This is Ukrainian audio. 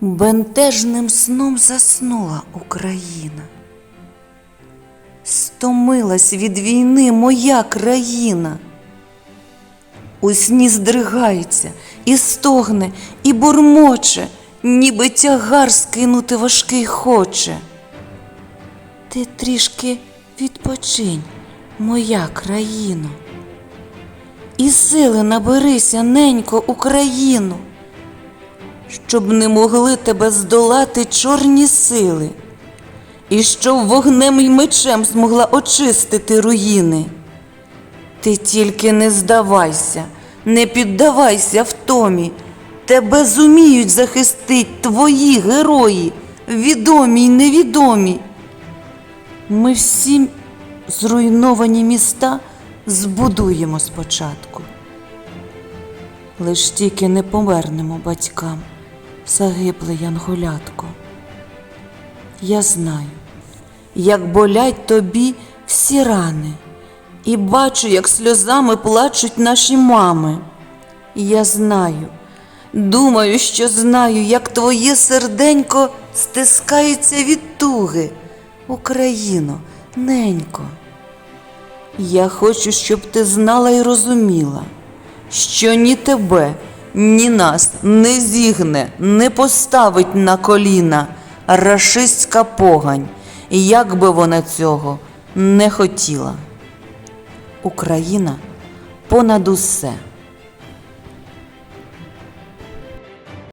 Бентежним сном заснула Україна. Стомилась від війни моя країна. У сні здригається і стогне, і бурмоче, ніби тягар скинути важкий хоче. Ти трішки відпочинь, моя країно, і сили наберися, ненько, Україну, щоб не могли тебе здолати чорні сили, і щоб вогнем й мечем змогла очистити руїни. Ти тільки не здавайся, не піддавайся втомі. Тебе зуміють захистить твої герої, відомі й невідомі. Ми всі зруйновані міста збудуємо спочатку. Лиш тільки не повернемо батькам загибле янголятко. Я знаю, як болять тобі всі рани, і бачу, як сльозами плачуть наші мами. Я знаю, думаю, що знаю, як твоє серденько стискається від туги. Україно, ненько. Я хочу, щоб ти знала і розуміла, що ні тебе, ні нас не зігне, не поставить на коліна рашистська погань, як би вона цього не хотіла. Україна понад усе.